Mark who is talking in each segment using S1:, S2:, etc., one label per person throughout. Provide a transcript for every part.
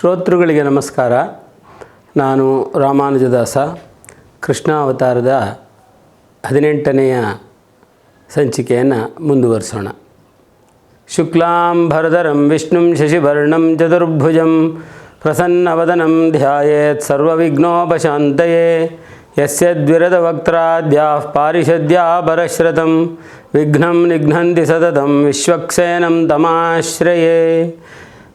S1: ಶ್ರೋತೃಗಳಿಗೆ ನಮಸ್ಕಾರ ನಾನು ರಾಮಾನುಜದಾಸ ಕೃಷ್ಣಾವತಾರದ ಹದಿನೆಂಟನೆಯ ಸಂಚಿಕೆಯನ್ನು ಮುಂದುವರಿಸೋಣ ಶುಕ್ಲಾಂಬರಧರಂ ವಿಷ್ಣುಂ ಶಶಿವರ್ಣಂ ಚತುರ್ಭುಜಂ ಪ್ರಸನ್ನವದನಂ ಧ್ಯಾಯೇತ್ ಸರ್ವವಿಘ್ನೋಪಶಾಂತಯೇ ಯಸ್ಯದ್ವಿರದವಕ್ತ್ರಾದ್ಯಾಃ ಪಾರಿಷದ್ಯಾ ಪರಶ್ರತಂ ವಿಘ್ನಂ ನಿಘ್ನಂತಿ ಸತತಂ ವಿಶ್ವಕ್ಸೇನಂ ತಮಾಶ್ರಯೇ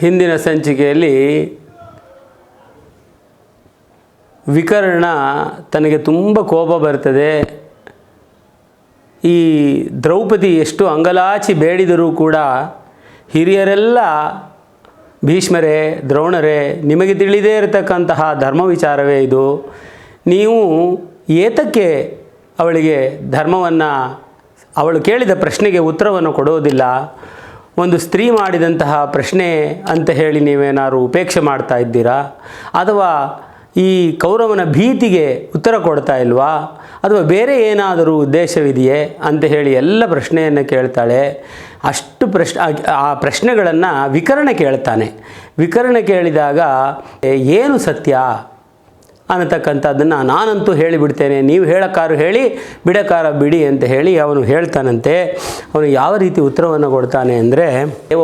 S1: ಹಿಂದಿನ ಸಂಚಿಕೆಯಲ್ಲಿ ವಿಕರ್ಣ ತನಗೆ ತುಂಬ ಕೋಪ ಬರ್ತದೆ. ಈ ದ್ರೌಪದಿ ಎಷ್ಟು ಅಂಗಲಾಚಿ ಬೇಡಿದರೂ ಕೂಡ ಹಿರಿಯರೆಲ್ಲ ಭೀಷ್ಮರೇ, ದ್ರೋಣರೇ, ನಿಮಗೆ ತಿಳಿದೇ ಇರತಕ್ಕಂತಹ ಧರ್ಮ ವಿಚಾರವೇ ಇದು. ನೀವು ಏತಕ್ಕೆ ಅವಳಿಗೆ ಧರ್ಮವನ್ನು, ಅವಳು ಕೇಳಿದ ಪ್ರಶ್ನೆಗೆ ಉತ್ತರವನ್ನು ಕೊಡೋದಿಲ್ಲ. ಒಂದು ಸ್ತ್ರೀ ಮಾಡಿದಂತಹ ಪ್ರಶ್ನೆ ಅಂತ ಹೇಳಿ ನೀವೇನಾದ್ರು ಉಪೇಕ್ಷೆ ಮಾಡ್ತಾ ಇದ್ದೀರಾ? ಅಥವಾ ಈ ಕೌರವನ ಭೀತಿಗೆ ಉತ್ತರ ಕೊಡ್ತಾ ಇಲ್ವಾ? ಅಥವಾ ಬೇರೆ ಏನಾದರೂ ಉದ್ದೇಶವಿದೆಯೇ ಅಂತ ಹೇಳಿ ಎಲ್ಲ ಪ್ರಶ್ನೆಯನ್ನು ಕೇಳ್ತಾಳೆ. ಅಷ್ಟು ಪ್ರಶ್ ಆ ಪ್ರಶ್ನೆಗಳನ್ನು ವಿಕರಣ ಕೇಳ್ತಾನೆ. ವಿಕರಣ ಕೇಳಿದಾಗ ಏನು ಸತ್ಯ? ಅನ್ನತಕ್ಕಂಥದ್ದನ್ನು ನಾನಂತೂ ಹೇಳಿಬಿಡ್ತೇನೆ. ನೀವು ಹೇಳಕ್ಕಾರು ಹೇಳಿ ಬಿಡಕಾರ ಬಿಡಿ ಅಂತ ಹೇಳಿ ಅವನು ಹೇಳ್ತಾನಂತೆ. ಅವನು ಯಾವ ರೀತಿ ಉತ್ತರವನ್ನು ಕೊಡ್ತಾನೆ ಅಂದರೆ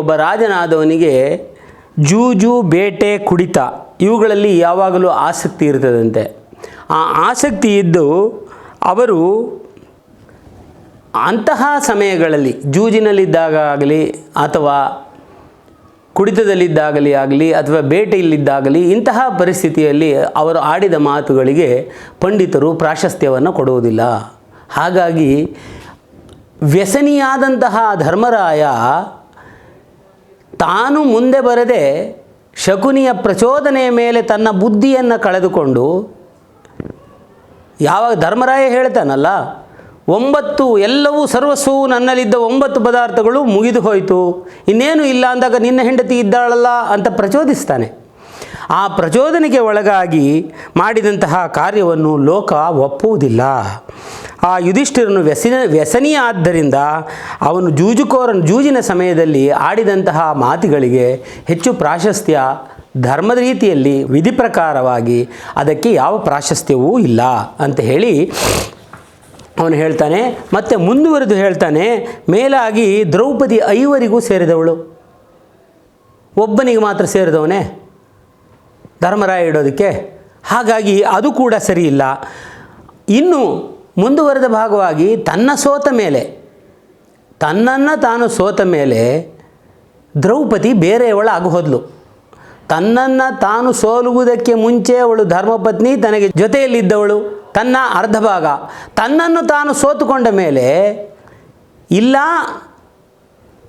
S1: ಒಬ್ಬ ರಾಜನಾದವನಿಗೆ ಜೂಜು, ಬೇಟೆ, ಕುಡಿತ ಇವುಗಳಲ್ಲಿ ಯಾವಾಗಲೂ ಆಸಕ್ತಿ ಇರ್ತದಂತೆ. ಆ ಆಸಕ್ತಿ ಇದ್ದು ಅವರು ಅಂತಹ ಸಮಯಗಳಲ್ಲಿ ಜೂಜಿನಲ್ಲಿದ್ದಾಗ ಆಗಲಿ ಅಥವಾ ಕುಡಿತದಲ್ಲಿದ್ದಾಗಲಿ ಆಗಲಿ ಅಥವಾ ಬೇಟೆಯಲ್ಲಿದ್ದಾಗಲಿ ಇಂತಹ ಪರಿಸ್ಥಿತಿಯಲ್ಲಿ ಅವರು ಆಡಿದ ಮಾತುಗಳಿಗೆ ಪಂಡಿತರು ಪ್ರಾಶಸ್ತ್ಯವನ್ನು ಕೊಡುವುದಿಲ್ಲ. ಹಾಗಾಗಿ ವ್ಯಸನಿಯಾದಂತಹ ಧರ್ಮರಾಯ ತಾನು ಮುಂದೆ ಬರದೆ ಶಕುನಿಯ ಪ್ರಚೋದನೆಯ ಮೇಲೆ ತನ್ನ ಬುದ್ಧಿಯನ್ನು ಕಳೆದುಕೊಂಡು, ಯಾವಾಗ ಧರ್ಮರಾಯ ಹೇಳ್ತಾನಲ್ಲ ಒಂಬತ್ತು ಎಲ್ಲವೂ ಸರ್ವಸ್ವವು ನನ್ನಲ್ಲಿದ್ದ ಒಂಬತ್ತು ಪದಾರ್ಥಗಳು ಮುಗಿದು ಹೋಯಿತು. ಇನ್ನೇನು ಇಲ್ಲ ಅಂದಾಗ ನಿನ್ನ ಹೆಂಡತಿ ಇದ್ದಾಳಲ್ಲ ಅಂತ ಪ್ರಚೋದಿಸ್ತಾನೆ. ಆ ಪ್ರಚೋದನೆಗೆ ಒಳಗಾಗಿ ಮಾಡಿದಂತಹ ಕಾರ್ಯವನ್ನು ಲೋಕ ಒಪ್ಪುವುದಿಲ್ಲ. ಆ ಯುಧಿಷ್ಠಿರನು ವ್ಯಸನ, ವ್ಯಸನಿಯಾದ್ದರಿಂದ ಅವನು ಜೂಜುಕೋರನ ಜೂಜಿನ ಸಮಯದಲ್ಲಿ ಆಡಿದಂತಹ ಮಾತುಗಳಿಗೆ ಹೆಚ್ಚು ಪ್ರಾಶಸ್ತ್ಯ ಧರ್ಮದ ರೀತಿಯಲ್ಲಿ ವಿಧಿ ಪ್ರಕಾರವಾಗಿ ಅದಕ್ಕೆ ಯಾವ ಪ್ರಾಶಸ್ತ್ಯವೂ ಇಲ್ಲ ಅಂತ ಹೇಳಿ ಅವನು ಹೇಳ್ತಾನೆ, ಮತ್ತೆ ಮುಂದುವರೆದು ಹೇಳ್ತಾನೆ, ಮೇಲಾಗಿ ದ್ರೌಪದಿ ಐವರಿಗೂ ಸೇರಿದವಳು. ಒಬ್ಬನಿಗೆ ಮಾತ್ರ ಸೇರಿದವನೇ. ಧರ್ಮರಾಯ ಇಡೋದಕ್ಕೆ. ಹಾಗಾಗಿ ಅದು ಕೂಡ ಸರಿಯಿಲ್ಲ. ಇನ್ನು ಮುಂದುವರೆದ ಭಾಗವಾಗಿ ತನ್ನ ಸೋತ ಮೇಲೆ, ತನ್ನನ್ನು ತಾನು ಸೋತ ಮೇಲೆ ದ್ರೌಪದಿ ಬೇರೆಯವಳ ಆಗೋದ್ಲು ತನ್ನನ್ನು ತಾನು ಸೋಲುವುದಕ್ಕೆ ಮುಂಚೆ ಅವಳು ಧರ್ಮಪತ್ನಿ, ತನಗೆ ಜೊತೆಯಲ್ಲಿದ್ದವಳು. ತನ್ನ ಅರ್ಧ ಭಾಗ ತನ್ನನ್ನು ತಾನು ಸೋತುಕೊಂಡ ಮೇಲೆ ಇಲ್ಲ,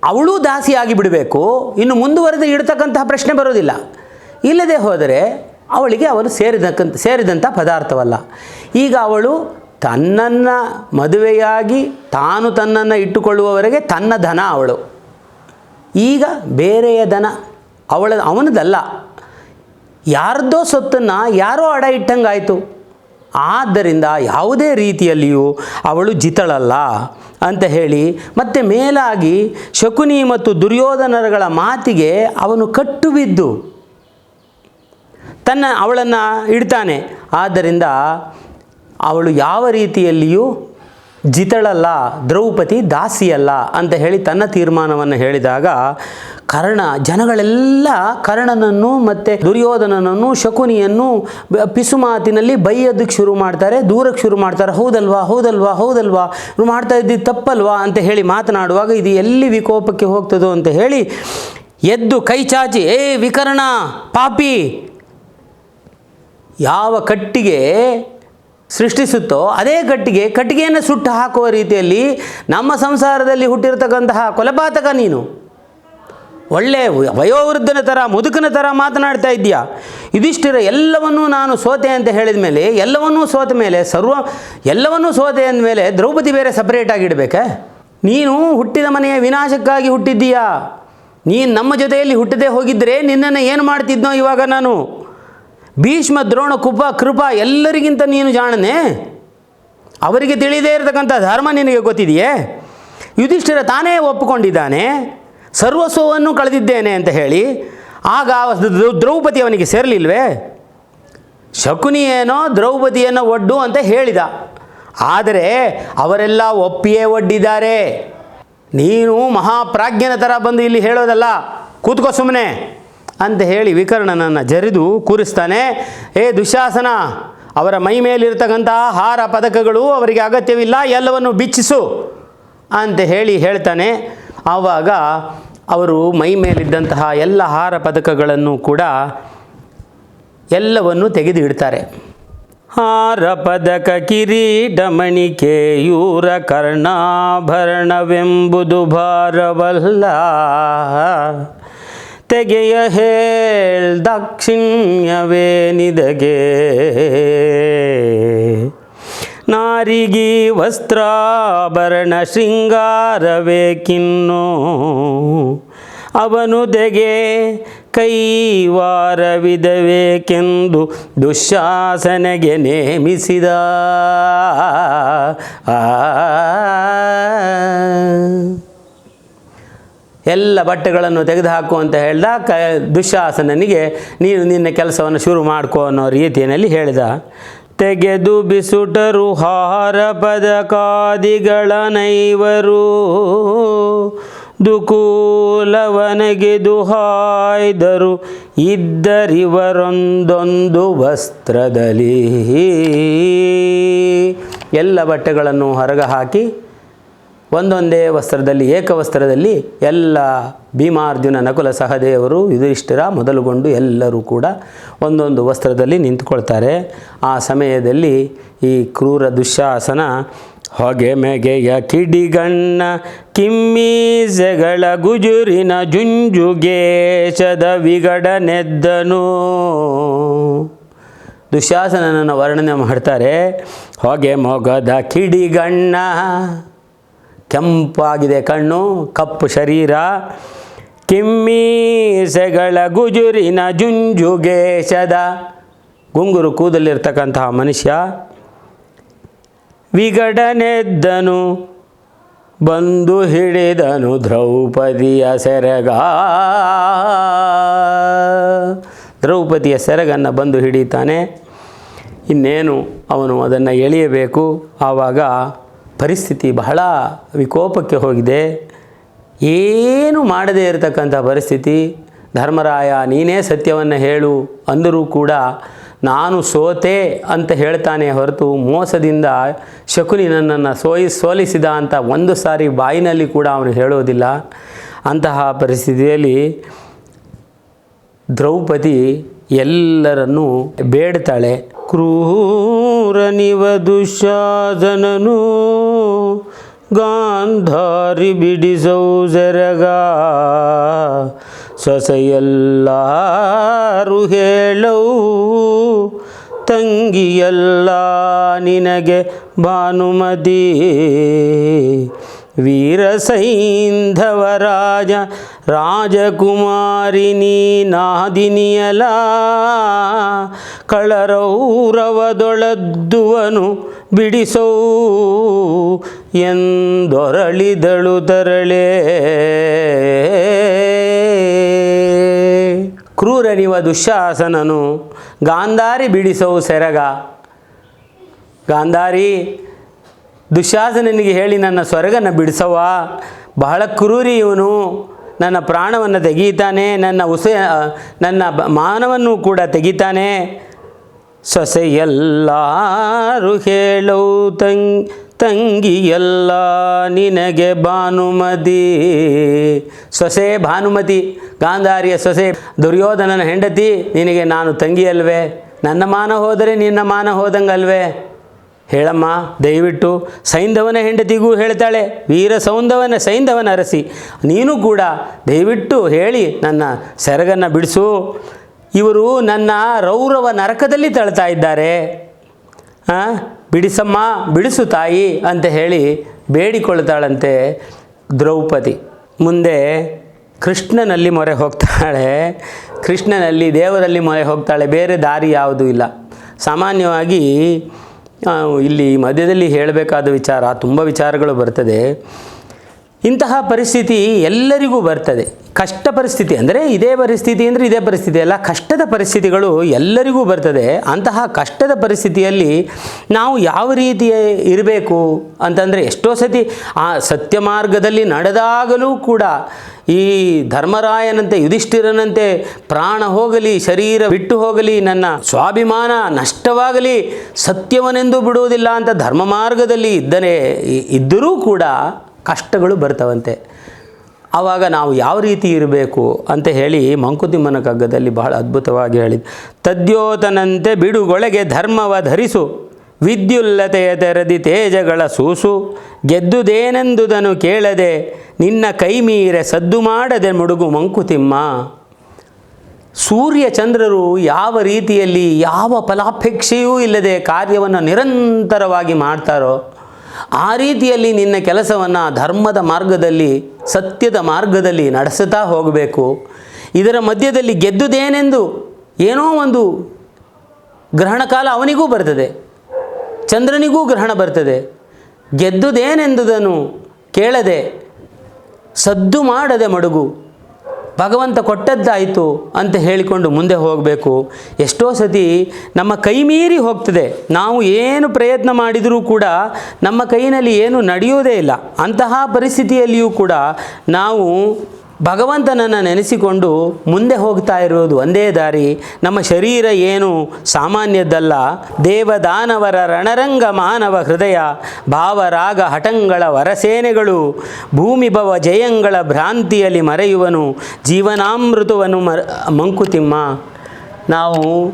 S1: ಅವಳೂ ದಾಸಿಯಾಗಿ ಬಿಡಬೇಕು, ಇನ್ನು ಮುಂದುವರೆದು ಇಡ್ತಕ್ಕಂತಹ ಪ್ರಶ್ನೆ ಬರೋದಿಲ್ಲ. ಇಲ್ಲದೆ ಹೋದರೆ ಅವಳಿಗೆ ಅವನು ಸೇರಿದಕ್ಕಂಥ ಸೇರಿದಂಥ ಪದಾರ್ಥವಲ್ಲ. ಈಗ ಅವಳು ತನ್ನನ್ನು ಮದುವೆಯಾಗಿ ತಾನು ತನ್ನನ್ನು ಇಟ್ಟುಕೊಳ್ಳುವವರೆಗೆ ತನ್ನ ಧನ ಅವಳು. ಈಗ ಬೇರೆಯ ಧನ ಅವಳ, ಅವನದಲ್ಲ. ಯಾರದ್ದೋ ಸೊತ್ತನ್ನು ಯಾರೋ ಅಡ ಇಟ್ಟಂಗಾಯಿತು. ಆದ್ದರಿಂದ ಯಾವುದೇ ರೀತಿಯಲ್ಲಿಯೂ ಅವಳು ಜಿತಳಲ್ಲ ಅಂತ ಹೇಳಿ ಮತ್ತೆ ಮೇಲಾಗಿ ಶಕುನಿ ಮತ್ತು ದುರ್ಯೋಧನರಗಳ ಮಾತಿಗೆ ಅವನು ಕಟ್ಟು ಬಿದ್ದು ತನ್ನ ಅವಳನ್ನು ಇಡ್ತಾನೆ. ಆದ್ದರಿಂದ ಅವಳು ಯಾವ ರೀತಿಯಲ್ಲಿಯೂ ಜಿತಳಲ್ಲ, ದ್ರೌಪದಿ ದಾಸಿಯಲ್ಲ ಅಂತ ಹೇಳಿ ತನ್ನ ತೀರ್ಮಾನವನ್ನು ಹೇಳಿದಾಗ ಕರ್ಣ, ಜನಗಳೆಲ್ಲ ಕರ್ಣನನ್ನು ಮತ್ತು ದುರ್ಯೋಧನನನ್ನು, ಶಕುನಿಯನ್ನು ಪಿಸುಮಾತಿನಲ್ಲಿ ಬೈಯೋದಕ್ಕೆ ಶುರು ಮಾಡ್ತಾರೆ, ದೂರಕ್ಕೆ ಶುರು ಮಾಡ್ತಾರೆ, ಹೌದಲ್ವಾ ಹೌದಲ್ವಾ ಹೌದಲ್ವಾ, ಇವ್ರು ಮಾಡ್ತಾ ಇದ್ದಿದ್ದು ತಪ್ಪಲ್ವಾ ಅಂತ ಹೇಳಿ ಮಾತನಾಡುವಾಗ ಇದು ಎಲ್ಲಿ ವಿಕೋಪಕ್ಕೆ ಹೋಗ್ತದೋ ಅಂತ ಹೇಳಿ ಎದ್ದು ಕೈ ಚಾಚಿ, ಏ ವಿಕರ್ಣ, ಪಾಪಿ, ಯಾವ ಕಟ್ಟಿಗೆ ಸೃಷ್ಟಿಸುತ್ತೋ ಅದೇ ಕಟ್ಟಿಗೆ ಕಟ್ಟಿಗೆಯನ್ನು ಸುಟ್ಟು ಹಾಕುವ ರೀತಿಯಲ್ಲಿ ನಮ್ಮ ಸಂಸಾರದಲ್ಲಿ ಹುಟ್ಟಿರತಕ್ಕಂತಹ ಕೊಲಪಾತಕ ನೀನು. ಒಳ್ಳೆ ವಯೋವೃದ್ಧನ ಥರ, ಮುದುಕನ ಥರ ಮಾತನಾಡ್ತಾ ಇದ್ದೀಯಾ? ಇದಿಷ್ಟಿರ ಎಲ್ಲವನ್ನೂ ನಾನು ಸೋತೆ ಅಂತ ಹೇಳಿದ ಮೇಲೆ, ಎಲ್ಲವನ್ನೂ ಸೋತ ಮೇಲೆ, ಸರ್ವ ಎಲ್ಲವನ್ನೂ ಸೋತೆ ಅಂದಮೇಲೆ ದ್ರೌಪದಿ ಬೇರೆ ಸಪ್ರೇಟ್ ಆಗಿಡಬೇಕೆ ನೀನು ಹುಟ್ಟಿದ ಮನೆಯ ವಿನಾಶಕ್ಕಾಗಿ ಹುಟ್ಟಿದ್ದೀಯಾ? ನೀನು ನಮ್ಮ ಜೊತೆಯಲ್ಲಿ ಹುಟ್ಟದೇ ಹೋಗಿದ್ದರೆ ನಿನ್ನನ್ನು ಏನು ಮಾಡ್ತಿದ್ನೋ ಇವಾಗ ನಾನು? ಭೀಷ್ಮ, ದ್ರೋಣ, ಕುಪ, ಕೃಪ ಎಲ್ಲರಿಗಿಂತ ನೀನು ಜಾಣನೆ? ಅವರಿಗೆ ತಿಳಿದೇ ಇರತಕ್ಕಂಥ ಧರ್ಮ ನಿನಗೆ ಗೊತ್ತಿದೆಯೇ? ಯುಧಿಷ್ಠಿರ ತಾನೇ ಒಪ್ಪಿಕೊಂಡಿದ್ದಾನೆ? ಸರ್ವಸ್ವವನ್ನು ಕಳೆದಿದ್ದೇನೆ ಅಂತ ಹೇಳಿ, ಆಗ ದ್ರೌ- ದ್ರೌಪದಿ ಅವನಿಗೆ ಸೇರಲಿಲ್ವೇ? ಶಕುನಿ ಏನೋ ದ್ರೌಪದಿಯನ್ನು ಒಡ್ಡು ಅಂತ ಹೇಳಿದ. ಆದರೆ ಅವರೆಲ್ಲ ಒಪ್ಪಿಯೇ ಒಡ್ಡಿದ್ದಾರೆ. ನೀನು ಮಹಾಪ್ರಾಜ್ಞನ ಥರ ಬಂದು ಇಲ್ಲಿ ಹೇಳೋದಲ್ಲ, ಕೂತ್ಕೋ ಸುಮ್ಮನೆ ಅಂತ ಹೇಳಿ ವಿಕರ್ಣನನ್ನು ಜರಿದು ಕೂರಿಸ್ತಾನೆ. ಏ ದುಶಾಸನ, ಅವರ ಮೈ ಮೇಲಿರ್ತಕ್ಕಂಥ ಹಾರ ಪದಕಗಳು ಅವರಿಗೆ ಅಗತ್ಯವಿಲ್ಲ, ಎಲ್ಲವನ್ನು ಬಿಚ್ಚಿಸು ಅಂತ ಹೇಳಿ ಹೇಳ್ತಾನೆ. ಆವಾಗ ಅವರು ಮೈ ಮೇಲಿದ್ದಂತಹ ಎಲ್ಲ ಹಾರ ಪದಕಗಳನ್ನು ಕೂಡ ಎಲ್ಲವನ್ನು ತೆಗೆದು ಇಡ್ತಾರೆ ಹಾರ ಪದಕ ಕಿರೀಟ ಮಣಿಕೆಯೂರ ಕರ್ಣಾಭರಣವೆಂಬುದು ಭಾರವಲ್ಲ. ತೆಗೆಯ ಹೇಳ್ ದಾಕ್ಷಿಣ್ಯವೇನಿದಗೆ ನಾರಿಗಿ ವಸ್ತ್ರಾಭರಣ ಶೃಂಗಾರವೇಕಿನ್ನು ಅವನು ತೆಗೆ ಕೈವಾರವಿದವೇಕೆಂದು ದುಶ್ಯಾಸನೆಗೆ ನೇಮಿಸಿದ ಆ. ಎಲ್ಲ ಬಟ್ಟೆಗಳನ್ನು ತೆಗೆದುಹಾಕು ಅಂತ ಹೇಳಿದ ಕ ದುಶ್ಯಾಸನನಿಗೆ ನೀನು ನಿನ್ನ ಕೆಲಸವನ್ನು ಶುರು ಮಾಡ್ಕೋ ಅನ್ನೋ ರೀತಿಯಲ್ಲಿ ಹೇಳಿದ. ತೆಗೆದು ಬಿಸುಟರು ಹಾರ ಪದಕಾದಿಗಳ ನೈವರು ದುಕೂಲವನಗೆದು ಹಾಯ್ದರು. ಇದ್ದರಿವರೊಂದೊಂದು ವಸ್ತ್ರದಲ್ಲಿ ಎಲ್ಲ ಬಟ್ಟೆಗಳನ್ನು ಹೊರಗೆ ಹಾಕಿ ಒಂದೊಂದೇ ವಸ್ತ್ರದಲ್ಲಿ ಏಕವಸ್ತ್ರದಲ್ಲಿ ಎಲ್ಲ ಭೀಮಾರ್ಜುನ, ನಕುಲ ಸಹದೇವರು, ಯುಧಿಷ್ಠಿರ ಮೊದಲುಗೊಂಡು ಎಲ್ಲರೂ ಕೂಡ ಒಂದೊಂದು ವಸ್ತ್ರದಲ್ಲಿ ನಿಂತುಕೊಳ್ತಾರೆ. ಆ ಸಮಯದಲ್ಲಿ ಈ ಕ್ರೂರ ದುಶ್ಯಾಸನ ಹೊಗೆ ಮೆಗೆಯ ಕಿಡಿಗಣ್ಣ, ಕಿಮ್ಮೀಸೆಗಳ ಗುಜುರಿನ ಜುಂಜುಗೇಶದ ವಿಗಡನೆದ್ದನು ದುಶ್ಯಾಸನನನ್ನು ವರ್ಣನೆ ಮಾಡ್ತಾರೆ, ಹೊಗೆ ಮೊಗದ ಕಿಡಿಗಣ್ಣ. ಕೆಂಪಾಗಿದೆ ಕಣ್ಣು, ಕಪ್ಪು ಶರೀರ. ಕಿಮ್ಮೀಸೆಗಳ ಗುಜುರಿನ ಜುಂಜುಗೇಶದ ಗುಂಗುರು ಕೂದಲಿರ್ತಕ್ಕಂತಹ ಮನುಷ್ಯ ವಿಗಡನೆದ್ದನು, ಬಂದು ಹಿಡಿದನು ದ್ರೌಪದಿಯ ಸೆರಗ. ದ್ರೌಪದಿಯ ಸೆರಗನ್ನು ಬಂದು ಹಿಡಿತಾನೆ ಇನ್ನೇನು ಅವನು ಅದನ್ನು ಎಳೆಯಬೇಕು? ಆವಾಗ ಪರಿಸ್ಥಿತಿ ಬಹಳ ವಿಕೋಪಕ್ಕೆ ಹೋಗಿದೆ. ಏನು ಮಾಡದೇ ಇರತಕ್ಕಂಥ ಪರಿಸ್ಥಿತಿ. ಧರ್ಮರಾಯ, ನೀನೇ ಸತ್ಯವನ್ನು ಹೇಳು, ಅಂದರೂ ಕೂಡ ನಾನು ಸೋತೆ ಅಂತ ಹೇಳ್ತಾನೆ ಹೊರತು ಮೋಸದಿಂದ ಶಕುನಿ ನನ್ನನ್ನು ಸೋಯಿ, ಸೋಲಿಸಿದ ಅಂತ ಒಂದು ಸಾರಿ ಬಾಯಿನಲ್ಲಿ ಕೂಡ ಅವನು ಹೇಳೋದಿಲ್ಲ. ಅಂತಹ ಪರಿಸ್ಥಿತಿಯಲ್ಲಿ ದ್ರೌಪದಿ ಎಲ್ಲರನ್ನೂ ಬೇಡ್ತಾಳೆ. ಕ್ರೂರನಿವ ದುಶಾಸನನು ಗಾಂಧಾರಿ ಬಿಡಿಸೌ ಜರಗ. ಸೊಸೆಯಲ್ಲಾರು ಹೇಳವು ತಂಗಿಯಲ್ಲ ನಿನಗೆ ಭಾನುಮತಿ. ವೀರಸೈಂಧವ ರಾಜ ರಾಜಕುಮಾರಿ ನಾದಿನಿಯಲ, ಕಳರೌರವದೊಳದ್ದುವನು ಬಿಡಿಸೌ ಎಂದೊರಳಿದಳು ತರಳೆ. ಕ್ರೂರನಿವ ದುಶ್ಯಾಸನನು ಗಾಂಧಾರಿ ಬಿಡಿಸವು ಸೆರಗ. ಗಾಂಧಾರಿ ದುಶ್ಯಾಸನನಿಗೆ ಹೇಳಿ ನನ್ನ ಸ್ವರಗನ ಬಿಡಿಸವ ಬಹಳ ಕ್ರೂರಿ ಇವನು. ನನ್ನ ಪ್ರಾಣವನ್ನು ತೆಗೀತಾನೆ, ನನ್ನ ಉಸೆ ನನ್ನ ಮಾನವನ್ನು ಕೂಡ ತೆಗೀತಾನೆ. ಸೊಸೆ ಎಲ್ಲಾರು ಹೇಳವು ತಂಗ್ ತಂಗಿಯಲ್ಲ ನಿನಗೆ ಭಾನುಮತಿ. ಸೊಸೆ ಭಾನುಮತಿ, ಗಾಂಧಾರಿಯ ಸೊಸೆ, ದುರ್ಯೋಧನನ ಹೆಂಡತಿ, ನಿನಗೆ ನಾನು ತಂಗಿಯಲ್ವೇ? ನನ್ನ ಮಾನ ಹೋದರೆ ನಿನ್ನ ಮಾನ ಹೋದಂಗಲ್ವೇ? ಹೇಳಮ್ಮ, ದಯವಿಟ್ಟು ಸೈಂಧವನ ಹೆಂಡತಿಗೂ ಹೇಳ್ತಾಳೆ, ವೀರ ಸೌಂಧವನ ಸೈಂಧವನ ಅರಸಿ. ನೀನು ಕೂಡ ದಯವಿಟ್ಟು ಹೇಳಿ ನನ್ನ ಸೆರಗನ್ನು ಬಿಡಿಸು. ಇವರು ನನ್ನ ರೌರವ ನರಕದಲ್ಲಿ ತಳ್ತಾ ಇದ್ದಾರೆ. ಬಿಡಿಸಮ್ಮ, ಬಿಡಿಸು ತಾಯಿ ಅಂತ ಹೇಳಿ ಬೇಡಿಕೊಳ್ತಾಳಂತೆ ದ್ರೌಪದಿ. ಮುಂದೆ ಕೃಷ್ಣನಲ್ಲಿ ಮೊರೆ ಹೋಗ್ತಾಳೆ. ಕೃಷ್ಣನಲ್ಲಿ ದೇವರಲ್ಲಿ ಮೊರೆ ಹೋಗ್ತಾಳೆ. ಬೇರೆ ದಾರಿ ಯಾವುದೂ ಇಲ್ಲ. ಸಾಮಾನ್ಯವಾಗಿ ಇಲ್ಲಿ ಮಧ್ಯದಲ್ಲಿ ಹೇಳಬೇಕಾದ ವಿಚಾರ, ತುಂಬ ವಿಚಾರಗಳು ಬರ್ತದೆ. ಇಂತಹ ಪರಿಸ್ಥಿತಿ ಎಲ್ಲರಿಗೂ ಬರ್ತದೆ. ಕಷ್ಟ ಪರಿಸ್ಥಿತಿ ಅಂದರೆ ಇದೇ ಪರಿಸ್ಥಿತಿ ಅಂದರೆ ಇದೇ ಪರಿಸ್ಥಿತಿ ಅಲ್ಲ, ಕಷ್ಟದ ಪರಿಸ್ಥಿತಿಗಳು ಎಲ್ಲರಿಗೂ ಬರ್ತದೆ. ಅಂತಹ ಕಷ್ಟದ ಪರಿಸ್ಥಿತಿಯಲ್ಲಿ ನಾವು ಯಾವ ರೀತಿ ಇರಬೇಕು ಅಂತಂದರೆ ಎಷ್ಟೋ ಸತಿ ಆ ಸತ್ಯ ಮಾರ್ಗದಲ್ಲಿ ನಡೆದಾಗಲೂ ಕೂಡ ಈ ಧರ್ಮರಾಯನಂತೆ, ಯುಧಿಷ್ಠಿರನಂತೆ ಪ್ರಾಣ ಹೋಗಲಿ, ಶರೀರ ಬಿಟ್ಟು ಹೋಗಲಿ, ನನ್ನ ಸ್ವಾಭಿಮಾನ ನಷ್ಟವಾಗಲಿ, ಸತ್ಯವನೆಂದು ಬಿಡುವುದಿಲ್ಲ ಅಂತ ಧರ್ಮ ಮಾರ್ಗದಲ್ಲಿ ಇದ್ದರೆ ಇದ್ದರೂ ಕೂಡ ಕಷ್ಟಗಳು ಬರ್ತವಂತೆ. ಆವಾಗ ನಾವು ಯಾವ ರೀತಿ ಇರಬೇಕು ಅಂತ ಹೇಳಿ ಮಂಕುತಿಮ್ಮನ ಕಗ್ಗದಲ್ಲಿ ಬಹಳ ಅದ್ಭುತವಾಗಿ ಹೇಳಿದ. ತದ್ಯೋತನಂತೆ ಬಿಡುಗೊಳಗೆ ಧರ್ಮವ ಧರಿಸು. ವಿದ್ಯುಲ್ಲತೆಯ ತೆರದಿ ತೇಜಗಳ ಸೂಸು, ಗೆದ್ದುದೇನೆಂದುದನು ಕೇಳದೆ, ನಿನ್ನ ಕೈಮೀರೆ ಸದ್ದು ಮಾಡದೆ ಮುಡುಗು ಮಂಕುತಿಮ್ಮ. ಸೂರ್ಯ ಚಂದ್ರರು ಯಾವ ರೀತಿಯಲ್ಲಿ ಯಾವ ಫಲಾಪೇಕ್ಷೆಯೂ ಇಲ್ಲದೆ ಕಾರ್ಯವನ್ನು ನಿರಂತರವಾಗಿ ಮಾಡ್ತಾರೋ, ಆ ರೀತಿಯಲ್ಲಿ ನಿನ್ನ ಕೆಲಸವನ್ನು ಧರ್ಮದ ಮಾರ್ಗದಲ್ಲಿ, ಸತ್ಯದ ಮಾರ್ಗದಲ್ಲಿ ನಡೆಸುತ್ತಾ ಹೋಗಬೇಕು. ಇದರ ಮಧ್ಯದಲ್ಲಿ ಗೆದ್ದುದೇನೆಂದು ಏನೋ ಒಂದು ಗ್ರಹಣ ಕಾಲ ಅವನಿಗೂ ಬರ್ತದೆ. ಚಂದ್ರನಿಗೂ ಗ್ರಹಣ ಬರ್ತದೆ. ಗೆದ್ದುದೇನೆಂದುದನು ಕೇಳದೆ, ಸದ್ದು ಮಾಡದೆ ಮಡುಗು. ಭಗವಂತ ಕೊಟ್ಟದ್ದಾಯಿತು ಅಂತ ಹೇಳಿಕೊಂಡು ಮುಂದೆ ಹೋಗಬೇಕು. ಎಷ್ಟೋ ಸತಿ ನಮ್ಮ ಕೈ ಮೀರಿ ಹೋಗ್ತದೆ. ನಾವು ಏನು ಪ್ರಯತ್ನ ಮಾಡಿದರೂ ಕೂಡ ನಮ್ಮ ಕೈನಲ್ಲಿ ಏನು ನಡೆಯೋದೇ ಇಲ್ಲ. ಅಂತಹ ಪರಿಸ್ಥಿತಿಯಲ್ಲಿಯೂ ಕೂಡ ನಾವು ಭಗವಂತನನ್ನು ನೆನೆಸಿಕೊಂಡು ಮುಂದೆ ಹೋಗ್ತಾ ಇರೋದು ಒಂದೇ ದಾರಿ. ನಮ್ಮ ಶರೀರ ಏನು ಸಾಮಾನ್ಯದ್ದಲ್ಲ. ದೇವದಾನವರ ರಣರಂಗ ಮಾನವ ಹೃದಯ, ಭಾವರಾಗ ಹಠಂಗಳ ವರಸೇನೆಗಳು, ಭೂಮಿ ಭವ ಜಯಂಗಳ ಭ್ರಾಂತಿಯಲ್ಲಿ ಮರೆಯುವನು, ಜೀವನಾಮೃತವನ್ನು ಮರ ಮಂಕುತಿಮ್ಮ. ನಾವು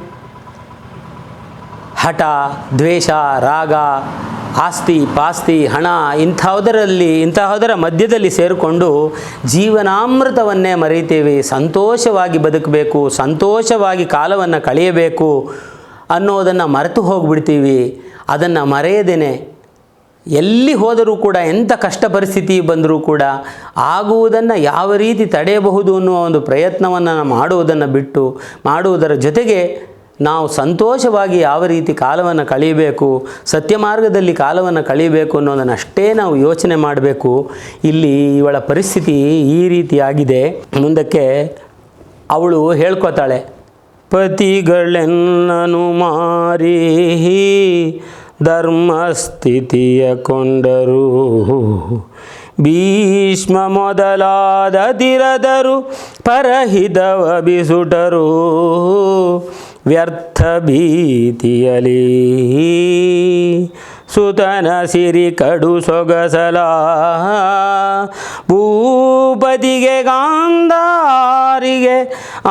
S1: ಹಠ, ದ್ವೇಷ, ರಾಗ, ಆಸ್ತಿ, ಪಾಸ್ತಿ, ಹಣ ಇಂಥವುದರಲ್ಲಿ ಇಂತಹದರ ಮಧ್ಯದಲ್ಲಿ ಸೇರಿಕೊಂಡು ಜೀವನಾಮೃತವನ್ನೇ ಮರೀತೀವಿ ಸಂತೋಷವಾಗಿ ಬದುಕಬೇಕು, ಸಂತೋಷವಾಗಿ ಕಾಲವನ್ನು ಕಳೆಯಬೇಕು ಅನ್ನೋದನ್ನು ಮರೆತು ಹೋಗಿಬಿಡ್ತೀವಿ. ಅದನ್ನು ಮರೆಯದೇನೆ. ಎಲ್ಲಿ ಹೋದರೂ ಕೂಡ ಎಂಥ ಕಷ್ಟ ಪರಿಸ್ಥಿತಿ ಬಂದರೂ ಕೂಡ ಆಗುವುದನ್ನು ಯಾವ ರೀತಿ ತಡೆಯಬಹುದು ಅನ್ನುವ ಒಂದು ಪ್ರಯತ್ನವನ್ನು ಮಾಡುವುದನ್ನು ಬಿಟ್ಟು, ಮಾಡುವುದರ ಜೊತೆಗೆ ನಾವು ಸಂತೋಷವಾಗಿ ಯಾವ ರೀತಿ ಕಾಲವನ್ನು ಕಳೀಬೇಕು ಸತ್ಯ ಮಾರ್ಗದಲ್ಲಿ ಕಾಲವನ್ನು ಕಳೀಬೇಕು ಅನ್ನೋದನ್ನು ಅಷ್ಟೇ ನಾವು ಯೋಚನೆ ಮಾಡಬೇಕು. ಇಲ್ಲಿ ಇವಳ ಪರಿಸ್ಥಿತಿ ಈ ರೀತಿಯಾಗಿದೆ ಮುಂದಕ್ಕೆ ಅವಳು ಹೇಳ್ಕೊತಾಳೆ ಪತಿಗಳೆನ್ನನು ಮಾರಿ, ಧರ್ಮಸ್ಥಿತಿಯ ಕೊಂಡರು. ಭೀಷ್ಮ ಮೊದಲಾದ ತಿರದರು ಪರಹಿತವ ಬಿಸುಟರು. ವ್ಯರ್ಥ ಭೀತಿಯಲಿ ಸುತನ ಸಿರಿ ಕಡು ಸೊಗಸಲ. ಭೂಪತಿಗೆ ಗಾಂಧಾರಿಗೆ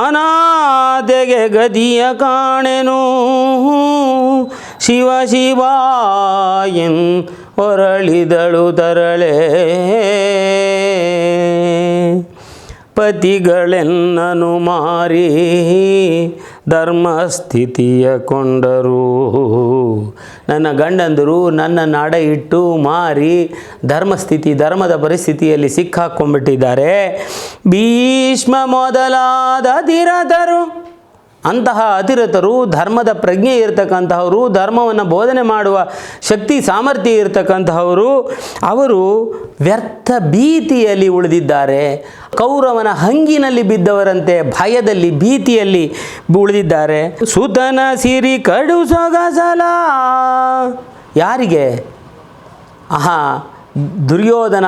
S1: ಅನಾಥೆಗೆ ಗದಿಯ ಕಾಣೆನು. ಶಿವ ಶಿವ ಎನ್ ಹೊರಳಿದಳು ತರಳೆ. ಪತಿಗಳೆನ್ನನು ಮಾರಿ ಧರ್ಮಸ್ಥಿತಿಯ ಕೊಂಡರು. ನನ್ನ ಗಂಡಂದರು ನನ್ನ ನಾಡ ಇಟ್ಟು ಮಾರಿ ಧರ್ಮಸ್ಥಿತಿ, ಧರ್ಮದ ಪರಿಸ್ಥಿತಿಯಲ್ಲಿ ಸಿಕ್ಕಾಕ್ಕೊಂಡ್ಬಿಟ್ಟಿದ್ದಾರೆ ಭೀಷ್ಮ ಮೊದಲಾದ ಧಿರದರು ಅಂತಹ ಅತಿರತರು ಧರ್ಮದ ಪ್ರಜ್ಞೆ ಇರತಕ್ಕಂತಹವರು, ಧರ್ಮವನ್ನು ಬೋಧನೆ ಮಾಡುವ ಶಕ್ತಿ, ಸಾಮರ್ಥ್ಯ ಇರತಕ್ಕಂತಹವರು, ಅವರು ವ್ಯರ್ಥ ಭೀತಿಯಲ್ಲಿ ಉಳಿದಿದ್ದಾರೆ. ಕೌರವನ ಹಂಗಿನಲ್ಲಿ ಬಿದ್ದವರಂತೆ ಭಯದಲ್ಲಿ, ಭೀತಿಯಲ್ಲಿ ಉಳಿದಿದ್ದಾರೆ. ಸುತನ ಸಿರಿ ಕಡು ಸೊಗಸಲ. ಯಾರಿಗೆ? ಆಹಾ, ದುರ್ಯೋಧನ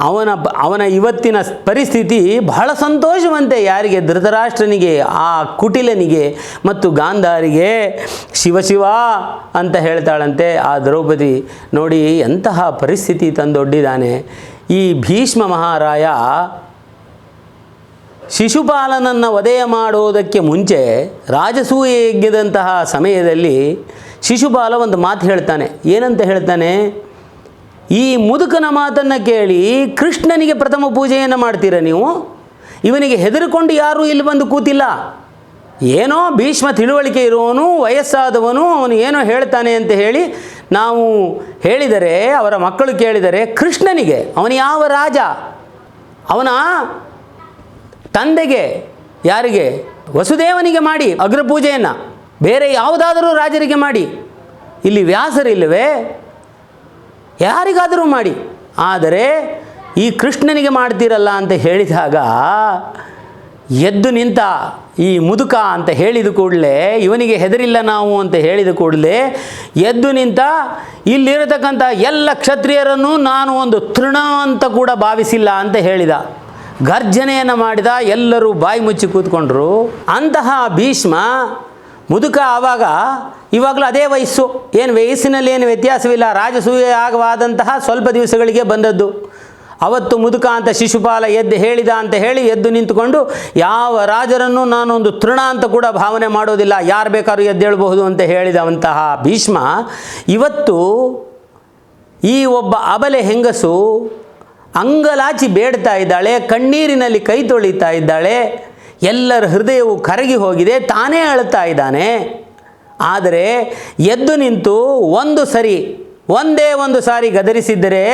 S1: ಅವನ ಅವನ ಇವತ್ತಿನ ಪರಿಸ್ಥಿತಿ ಬಹಳ ಸಂತೋಷವಂತೆ ಯಾರಿಗೆ, ಧೃತರಾಷ್ಟ್ರನಿಗೆ, ಆ ಕುಟಿಲನಿಗೆ ಮತ್ತು ಗಾಂಧಾರಿಗೆ ಶಿವ ಶಿವ ಅಂತ ಹೇಳ್ತಾಳಂತೆ. ಆ ದ್ರೌಪದಿ ನೋಡಿ ಎಂತಹ ಪರಿಸ್ಥಿತಿ ತಂದೊಡ್ಡಿದ್ದಾನೆ ಈ ಭೀಷ್ಮ ಮಹಾರಾಯ ಶಿಶುಪಾಲನನ್ನು ವಧೆಯ ಮಾಡುವುದಕ್ಕೆ ಮುಂಚೆ ರಾಜಸೂಯ ಯಜ್ಞದಂತಹ ಸಮಯದಲ್ಲಿ ಶಿಶುಪಾಲ ಒಂದು ಮಾತು ಹೇಳ್ತಾನೆ. ಏನಂತ ಹೇಳ್ತಾನೆ? ಈ ಮುದುಕನ ಮಾತನ್ನು ಕೇಳಿ ಕೃಷ್ಣನಿಗೆ ಪ್ರಥಮ ಪೂಜೆಯನ್ನು ಮಾಡ್ತೀರ ನೀವು? ಇವನಿಗೆ ಹೆದರಿಕೊಂಡು ಯಾರೂ ಇಲ್ಲಿ ಬಂದು ಕೂತಿಲ್ಲ. ಏನೋ ಭೀಷ್ಮ ತಿಳುವಳಿಕೆ ಇರುವವನು ವಯಸ್ಸಾದವನು, ಅವನು ಏನೋ ಹೇಳ್ತಾನೆ ಅಂತ ಹೇಳಿ ನಾವು ಹೇಳಿದರೆ, ಅವರ ಮಕ್ಕಳು ಕೇಳಿದರೆ ಕೃಷ್ಣನಿಗೆ, ಅವನು ಯಾವ ರಾಜ? ಅವನ ತಂದೆಗೆ, ಯಾರಿಗೆ? ವಸುದೇವನಿಗೆ ಮಾಡಿ ಅಗ್ರಪೂಜೆಯನ್ನು. ಬೇರೆ ಯಾವುದಾದರೂ ರಾಜರಿಗೆ ಮಾಡಿ. ಇಲ್ಲಿ ವ್ಯಾಸರಿಲ್ಲವೇ? ಯಾರಿಗಾದರೂ ಮಾಡಿ. ಆದರೆ ಈ ಕೃಷ್ಣನಿಗೆ ಮಾಡ್ತೀರಲ್ಲ ಅಂತ ಹೇಳಿದಾಗ ಎದ್ದು ನಿಂತ ಈ ಮುದುಕ ಅಂತ ಹೇಳಿದ ಕೂಡಲೇ, ಇವನಿಗೆ ಹೆದರಿಲ್ಲ ನಾವು ಅಂತ ಹೇಳಿದ ಕೂಡಲೇ ಎದ್ದು ನಿಂತ ಇಲ್ಲಿರತಕ್ಕಂಥ ಎಲ್ಲ ಕ್ಷತ್ರಿಯರನ್ನು ನಾನು ಒಂದು ತೃಣ ಅಂತ ಕೂಡ ಭಾವಿಸಿಲ್ಲ ಅಂತ ಹೇಳಿದ. ಗರ್ಜನೆಯನ್ನು ಮಾಡಿದ ಎಲ್ಲರೂ ಬಾಯಿ ಮುಚ್ಚಿ ಕೂತ್ಕೊಂಡ್ರು. ಅಂತಹ ಭೀಷ್ಮ ಮುದುಕ ಆವಾಗ ಇವಾಗಲೂ ಅದೇ ವಯಸ್ಸು. ಏನು ವಯಸ್ಸಿನಲ್ಲಿ ಏನು ವ್ಯತ್ಯಾಸವಿಲ್ಲ. ರಾಜಸೂಯ ಆಗವಾದಂತಹ ಸ್ವಲ್ಪ ದಿವಸಗಳಿಗೆ ಬಂದದ್ದು. ಅವತ್ತು ಮುದುಕ ಅಂತ ಶಿಶುಪಾಲ ಎದ್ದು ಹೇಳಿದ ಅಂತ ಹೇಳಿ ಎದ್ದು ನಿಂತುಕೊಂಡು, ಯಾವ ರಾಜರನ್ನು ನಾನೊಂದು ತೃಣ ಅಂತ ಕೂಡ ಭಾವನೆ ಮಾಡೋದಿಲ್ಲ. ಯಾರು ಬೇಕಾದ್ರೂ ಎದ್ದೇಳಬಹುದು ಅಂತ ಹೇಳಿದವಂತಹ ಭೀಷ್ಮ, ಇವತ್ತು ಈ ಒಬ್ಬ ಅಬಲೆ ಹೆಂಗಸು ಅಂಗಲಾಚಿ ಬೇಡ್ತಾ ಇದ್ದಾಳೆ, ಕಣ್ಣೀರಿನಲ್ಲಿ ಕೈ ತೊಳಿತಾ ಇದ್ದಾಳೆ. ಎಲ್ಲರ ಹೃದಯವು ಕರಗಿ ಹೋಗಿದೆ, ತಾನೇ ಅಳ್ತಾ ಇದ್ದಾನೆ. ಆದರೆ ಎದ್ದು ನಿಂತು ಒಂದು ಸರಿ, ಒಂದೇ ಒಂದು ಸಾರಿ ಗದರಿಸಿದ್ದರೆ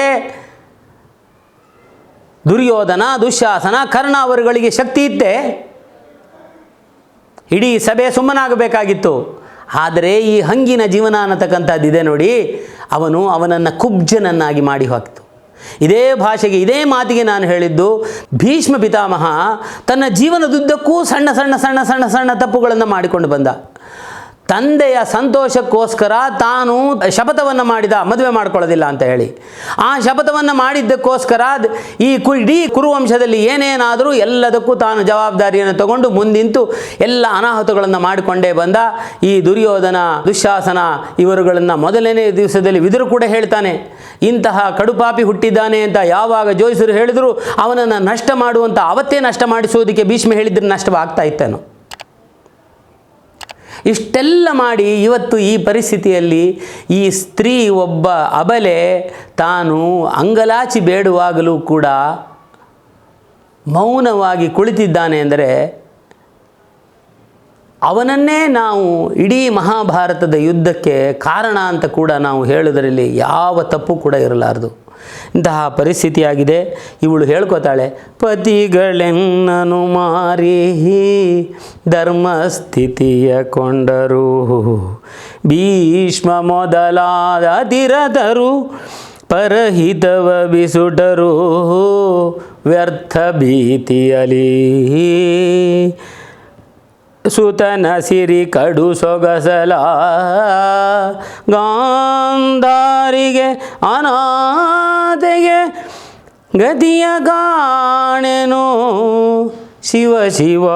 S1: ದುರ್ಯೋಧನ ದುಶ್ಯಾಸನ ಕರ್ಣ ಅವರುಗಳಿಗೆ ಶಕ್ತಿ ಇತ್ತೆ. ಇಡೀ ಸಭೆ ಸುಮ್ಮನಾಗಬೇಕಾಗಿತ್ತು. ಆದರೆ ಈ ಹಂಗಿನ ಜೀವನ ಅನ್ನತಕ್ಕಂಥದ್ದಿದೆ ನೋಡಿ, ಅವನು ಅವನನ್ನು ಕುಬ್ಜನನ್ನಾಗಿ ಮಾಡಿ ಹಾಕಿತು. ಇದೇ ಭಾಷೆಗೆ ಇದೇ ಮಾತಿಗೆ ನಾನು ಹೇಳಿದ್ದು, ಭೀಷ್ಮ ಪಿತಾಮಹ ತನ್ನ ಜೀವನದುದ್ದಕ್ಕೂ ಸಣ್ಣ ಸಣ್ಣ ಸಣ್ಣ ಸಣ್ಣ ಸಣ್ಣ ತಪ್ಪುಗಳನ್ನು ಮಾಡಿಕೊಂಡು ಬಂದ. ತಂದೆಯ ಸಂತೋಷಕ್ಕೋಸ್ಕರ ತಾನು ಶಪಥವನ್ನು ಮಾಡಿದ, ಮದುವೆ ಮಾಡ್ಕೊಳ್ಳೋದಿಲ್ಲ ಅಂತ ಹೇಳಿ. ಆ ಶಪಥವನ್ನು ಮಾಡಿದ್ದಕ್ಕೋಸ್ಕರ ಈ ಕು ಇಡೀ ಕುರುವಂಶದಲ್ಲಿ ಏನೇನಾದರೂ ಎಲ್ಲದಕ್ಕೂ ತಾನು ಜವಾಬ್ದಾರಿಯನ್ನು ತಗೊಂಡು ಮುಂದಿಂತು ಎಲ್ಲ ಅನಾಹುತಗಳನ್ನು ಮಾಡಿಕೊಂಡೇ ಬಂದ ಈ ದುರ್ಯೋಧನ, ದುಶಾಸನ ಇವರುಗಳನ್ನು ಮೊದಲನೇ ದಿವಸದಲ್ಲಿ ವಿದುರು ಕೂಡ ಹೇಳ್ತಾನೆ. ಇಂತಹ ಕಡುಪಾಪಿ ಹುಟ್ಟಿದ್ದಾನೆ ಅಂತ ಯಾವಾಗ ಜೋಯಿಸರು ಹೇಳಿದರೂ, ಅವನನ್ನು ನಷ್ಟ ಮಾಡುವಂಥ ಅವತ್ತೇ ನಷ್ಟ ಮಾಡಿಸುವುದಕ್ಕೆ ಭೀಷ್ಮ ಹೇಳಿದ್ರೆ ನಷ್ಟವಾಗ್ತಾ ಇತ್ತೇನೋ. ಇಷ್ಟೆಲ್ಲ ಮಾಡಿ ಇವತ್ತು ಈ ಪರಿಸ್ಥಿತಿಯಲ್ಲಿ ಈ ಸ್ತ್ರೀ ಒಬ್ಬ ಅಬಲೆ ತಾನು ಅಂಗಲಾಚಿ ಬೇಡುವಾಗಲೂ ಕೂಡ ಮೌನವಾಗಿ ಕುಳಿತಿದ್ದಾನೆ ಅಂದರೆ ಅವನನ್ನೇ ನಾವು ಇಡೀ ಮಹಾಭಾರತದ ಯುದ್ಧಕ್ಕೆ ಕಾರಣ ಅಂತ ಕೂಡ ನಾವು ಹೇಳುವುದರಲ್ಲಿ ಯಾವ ತಪ್ಪು ಕೂಡ ಇರಲಾರದು. ಇಂತಹ ಪರಿಸ್ಥಿತಿಯಾಗಿದೆ. ಇವಳು ಹೇಳ್ಕೊತಾಳೆ, ಪತಿಗಳೆನ್ನನು ಮಾರಿ ಧರ್ಮಸ್ಥಿತಿಯ ಕೊಂಡರು. ಭೀಷ್ಮ ಮೊದಲಾದ ತಿರದರು ಪರಹಿತವ ಬಿಸುಟರು. ವ್ಯರ್ಥ ಭೀತಿಯಲಿ ಸುತನ ಸಿರಿ ಕಡು ಸೊಗಸಲ. ಗಾಂಧಾರಿಗೆ ಅನಾದೆಗೆ ಗದಿಯ ಗಾಣೆನು ಶಿವ ಶಿವ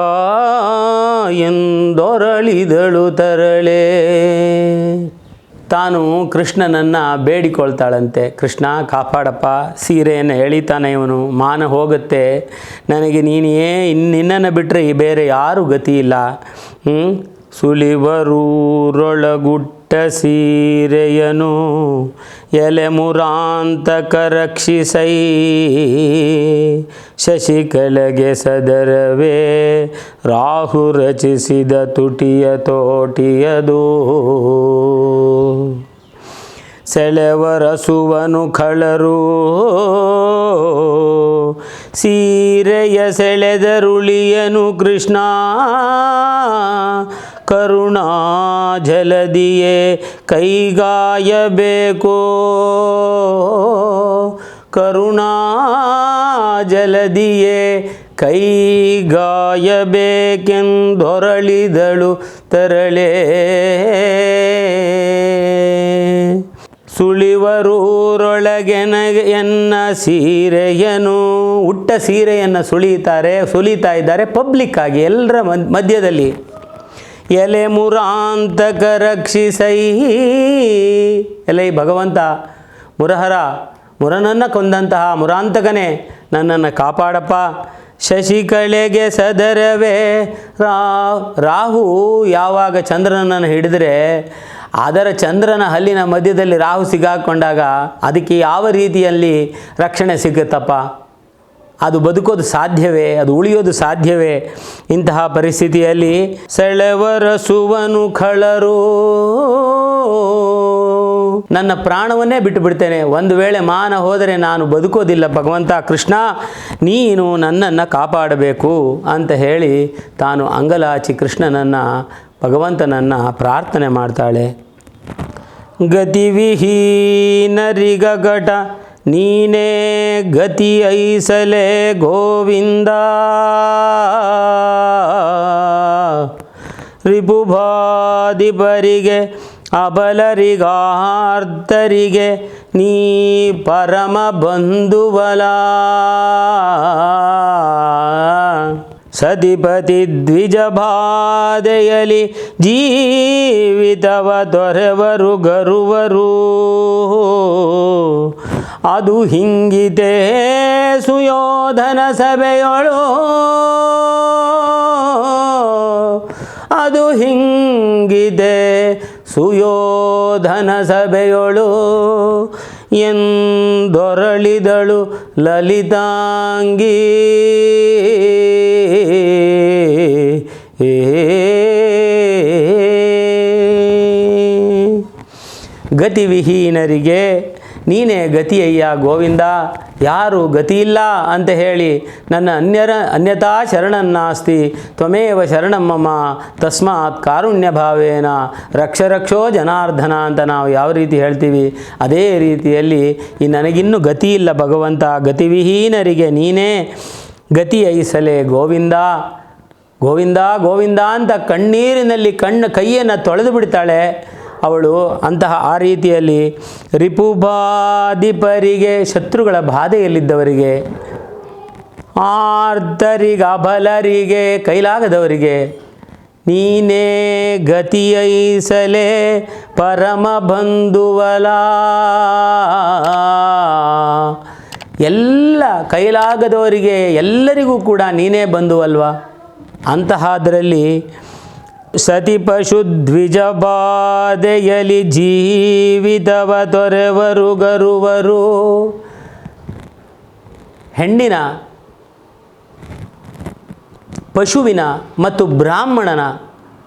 S1: ಎಂದೊರಳಿದಳು ತರಳೆ. ತಾನು ಕೃಷ್ಣನನ್ನು ಬೇಡಿಕೊಳ್ತಾಳಂತೆ. ಕೃಷ್ಣ, ಕಾಪಾಡಪ್ಪ, ಸೀರೆಯನ್ನು ಎಳಿತಾನೆ ಇವನು. ಮಾನ ಹೋಗುತ್ತೆ. ನನಗೆ ನೀನೇ ನಿನ್ನನ್ನು ಬಿಟ್ಟರೆ ಬೇರೆ ಯಾರೂ ಗತಿ ಇಲ್ಲ? ಸುಳಿವರೂರೊಳಗುಟ್ಟ ಸೀರೆಯನು ಎಲೆ ಮುರಾಂತಕ ರಕ್ಷಿಸೈ ಶಶಿಕಲೆಗೆ ಸದರವೇ ರಾಹು ರಚಿಸಿದ ತುಟಿಯ ತೋಟಿಯದು. ಸೆಳೆವರಸುವನು ಖಳರು. ಸೀರೆಯ ಸೆಳೆದರುಳಿಯನು ಕೃಷ್ಣ. ಕರುಣಾ ಜಲದಿಯೇ ಕೈಗಾಯಬೇಕೋ. ಕರುಣಾ ಜಲದಿಯೇ ಕೈಗಾಯಬೇಕೆಂದೊರಳಿದಳು ತರಳೇ. ಸುಳಿವರೂರೊಳಗೆನಗೆ ಎನ್ನ ಸೀರೆಯನು. ಉಟ್ಟ ಸೀರೆಯನ್ನು ಸುಳಿಯುತ್ತಾರೆ ಸುಳಿತಾ ಇದ್ದಾರೆ ಪಬ್ಲಿಕ್ ಆಗಿ ಎಲ್ಲರ ಮಧ್ಯದಲ್ಲಿ. ಎಲೆ ಮುರಾಂತಕ ರಕ್ಷಿಸೈ. ಎಲೆ ಭಗವಂತ, ಮುರಹರ, ಮುರನನ್ನು ಕೊಂದಂತಹ ಮುರಾಂತಕನೇ, ನನ್ನನ್ನು ಕಾಪಾಡಪ್ಪ. ಶಶಿಕಳೆಗೆ ಸದರವೇ. ರಾಹು ಯಾವಾಗ ಚಂದ್ರನನ್ನು ಹಿಡಿದರೆ ಅದರ ಚಂದ್ರನ ಹಲ್ಲಿನ ಮಧ್ಯದಲ್ಲಿ ರಾಹು ಸಿಗಾಕೊಂಡಾಗ ಅದಕ್ಕೆ ಯಾವ ರೀತಿಯಲ್ಲಿ ರಕ್ಷಣೆ ಸಿಗುತ್ತಪ್ಪ? ಅದು ಬದುಕೋದು ಸಾಧ್ಯವೇ? ಅದು ಉಳಿಯೋದು ಸಾಧ್ಯವೇ? ಇಂತಹ ಪರಿಸ್ಥಿತಿಯಲ್ಲಿ ಸೆಳೆವರಸುವನು ಖಳರು. ನನ್ನ ಪ್ರಾಣವನ್ನೇ ಬಿಟ್ಟು ಬಿಡ್ತೇನೆ. ಒಂದು ವೇಳೆ ಮಾನ ಹೋದರೆ ನಾನು ಬದುಕೋದಿಲ್ಲ. ಭಗವಂತ ಕೃಷ್ಣ, ನೀನು ನನ್ನನ್ನು ಕಾಪಾಡಬೇಕು ಅಂತ ಹೇಳಿ ತಾನು ಅಂಗಲಾಚಿ ಕೃಷ್ಣನನ್ನು ಭಗವಂತನನ್ನು ಪ್ರಾರ್ಥನೆ ಮಾಡ್ತಾಳೆ. ಗತಿವಿಹೀನರಿಗಟ ನೀನೇ ಗತಿ ಐಸಲೆ ಗೋವಿಂದ. ರಿಪುಭಾದಿಪರಿಗೆ ಅಬಲರಿಗಾರ್ತರಿಗೆ ನೀ ಪರಮ ಬಂಧುಬಲ ಸತಿಪತಿ ದ್ವಿಜ ಬಾಧೆಯಲಿ ಜೀವಿತವ ದೊರೆವರು ಗರುವರು. ಅದು ಹಿಂಗಿದೆ ಸುಯೋಧನ ಸಭೆಯೊಳು. ಅದು ಹಿಂಗಿದೆ ಸುಯೋಧನ ಸಭೆಯೊಳು. ಎಂದೊರಳಿದಳು ಲಲಿತಾಂಗಿ. ಗತಿವಿಹೀನರಿಗೆ ನೀನೇ ಗತಿಯಯ್ಯ ಗೋವಿಂದ. ಯಾರು ಗತಿಯಿಲ್ಲ ಅಂತ ಹೇಳಿ ನನ್ನ ಅನ್ಯರ ಅನ್ಯತಾ ಶರಣನ್ನಾಸ್ತಿ. ತ್ವಮೇವ ಶರಣಂ ಮಮ. ತಸ್ಮಾತ್ ಕಾರುಣ್ಯ ಭಾವೇನ. ರಕ್ಷ ರಕ್ಷೋ ಜನಾರ್ಧನ ಅಂತ ನಾವು ಯಾವ ರೀತಿ ಹೇಳ್ತೀವಿ? ಅದೇ ರೀತಿಯಲ್ಲಿ ಈ ನನಗಿನ್ನೂ ಗತಿ ಇಲ್ಲ ಭಗವಂತ. ಗತಿವಿಹೀನರಿಗೆ ನೀನೇ ಗತಿ ಐಸಲೆ ಗೋವಿಂದ. ಗೋವಿಂದ ಗೋವಿಂದ ಅಂತ ಕಣ್ಣೀರಿನಲ್ಲಿ ಕಣ್ಣು ಕೈಯನ್ನು ತೊಳೆದು ಬಿಡ್ತಾಳೆ. ಅವಳು ಅಂತಹ ಆ ರೀತಿಯಲ್ಲಿ ರಿಪುಬಾಧಿಪರಿಗೆ ಶತ್ರುಗಳ ಬಾಧೆಯಲ್ಲಿದ್ದವರಿಗೆ ಆರ್ಧರಿಗೆ ಅಬಲರಿಗೆ ಕೈಲಾಗದವರಿಗೆ, ನೀನೇ ಗತಿಯೈಸಲೆ ಪರಮ ಬಂಧುವಲ. ಎಲ್ಲ ಕೈಲಾಗದವರಿಗೆ ಎಲ್ಲರಿಗೂ ಕೂಡ ನೀನೇ ಬಂಧುವಲ್ವಾ? ಅಂತಹದರಲ್ಲಿ ಸತಿ ಪಶು ದ್ವಿಜ ಬಾಧೆಯಲಿ ಜೀವಿತವ ತೊರೆವರು ಗರುವರು. ಹೆಣ್ಣಿನ ಪಶುವಿನ ಮತ್ತು ಬ್ರಾಹ್ಮಣನ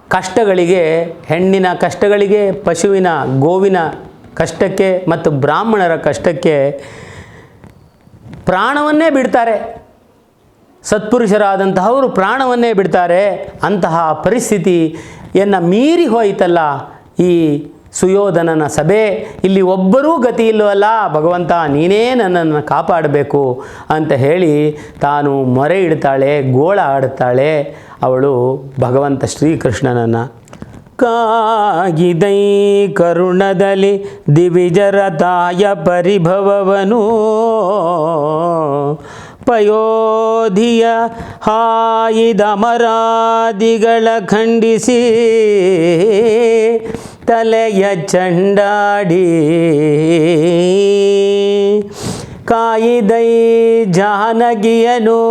S1: ಕಷ್ಟಗಳಿಗೆ, ಹೆಣ್ಣಿನ ಕಷ್ಟಗಳಿಗೆ, ಪಶುವಿನ ಗೋವಿನ ಕಷ್ಟಕ್ಕೆ ಮತ್ತು ಬ್ರಾಹ್ಮಣರ ಕಷ್ಟಕ್ಕೆ ಪ್ರಾಣವನ್ನೇ ಬಿಡ್ತಾರೆ. ಸತ್ಪುರುಷರಾದಂತಹವರು ಪ್ರಾಣವನ್ನೇ ಬಿಡ್ತಾರೆ. ಅಂತಹ ಪರಿಸ್ಥಿತಿಯನ್ನು ಮೀರಿ ಹೋಯಿತಲ್ಲ ಈ ಸುಯೋಧನನ ಸಭೆ. ಇಲ್ಲಿ ಒಬ್ಬರೂ ಗತಿ ಇಲ್ಲವಲ್ಲ, ಭಗವಂತ ನೀನೇ ನನ್ನನ್ನು ಕಾಪಾಡಬೇಕು ಅಂತ ಹೇಳಿ ತಾನು ಮೊರೆ ಇಡ್ತಾಳೆ, ಗೋಳ ಆಡ್ತಾಳೆ. ಅವಳು ಭಗವಂತ ಶ್ರೀಕೃಷ್ಣನನ್ನು ಕಾಗಿದೈ ಕರುಣದಲ್ಲಿ ದಿವಿಜರತಾಯ ಪರಿಭವವನು. ಪಯೋಧಿಯ ಹಾಯಿದ ಮರಾದಿಗಳ ಖಂಡಿಸಿ ತಲೆಯ ಚಂಡಾಡಿ ಕಾಯಿದೈ ಜಾನಗಿಯನು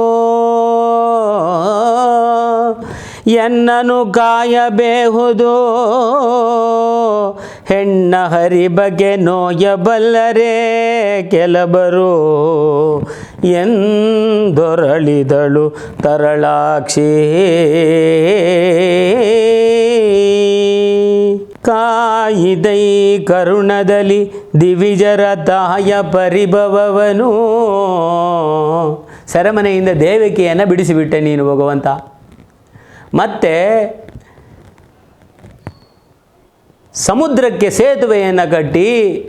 S1: ಎನ್ನನು ಕಾಯಬೇಹುದು ಹೆಣ್ಣ ಹರಿ ಬಗೆ ನೋಯಬಲ್ಲರೆ ಕೆಲಬರು ಎಂದೊರಳಿದಳು ತರಳಾಕ್ಷಿ. ಕಾಯಿದೈ ಕರುಣದಲ್ಲಿ ದಿವಿಜರ ತಾಯ ಪರಿಭವವನು. ಸೆರೆಮನೆಯಿಂದ ದೇವಿಕೆಯನ್ನು ಬಿಡಿಸಿಬಿಟ್ಟೆ ನೀನು ಭಗವಂತ. ಮತ್ತೆ ಸಮುದ್ರಕ್ಕೆ ಸೇತುವೆಯನ್ನು ಕಟ್ಟಿ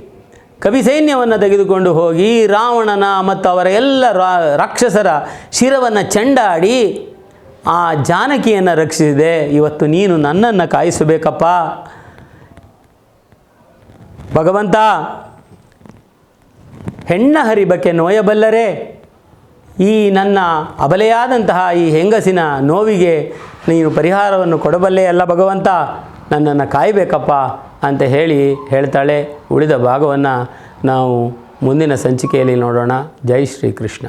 S1: ಕವಿ ಸೈನ್ಯವನ್ನು ತೆಗೆದುಕೊಂಡು ಹೋಗಿ ರಾವಣನ ಮತ್ತು ಅವರ ಎಲ್ಲ ರಾಕ್ಷಸರ ಶಿರವನ್ನು ಚೆಂಡಾಡಿ ಆ ಜಾನಕಿಯನ್ನು ರಕ್ಷಿಸಿದೆ. ಇವತ್ತು ನೀನು ನನ್ನನ್ನು ಕಾಯಿಸಬೇಕಪ್ಪ. ಭಗವಂತ, ಹೆಣ್ಣ ಹರಿಬಕ್ಕೆ ನೋಯಬಲ್ಲರೆ. ಈ ನನ್ನ ಅಬಲೆಯಾದಂತಹ ಈ ಹೆಂಗಸಿನ ನೋವಿಗೆ ನೀನು ಪರಿಹಾರವನ್ನು ಕೊಡಬಲ್ಲೆ ಅಲ್ಲ ಭಗವಂತ. ನನ್ನನ್ನು ಕಾಯಬೇಕಪ್ಪ ಅಂತ ಹೇಳಿ ಹೇಳ್ತಾಳೆ. ಉಳಿದ ಭಾಗವನ್ನು ನಾವು ಮುಂದಿನ ಸಂಚಿಕೆಯಲ್ಲಿ ನೋಡೋಣ. ಜೈ ಶ್ರೀಕೃಷ್ಣ.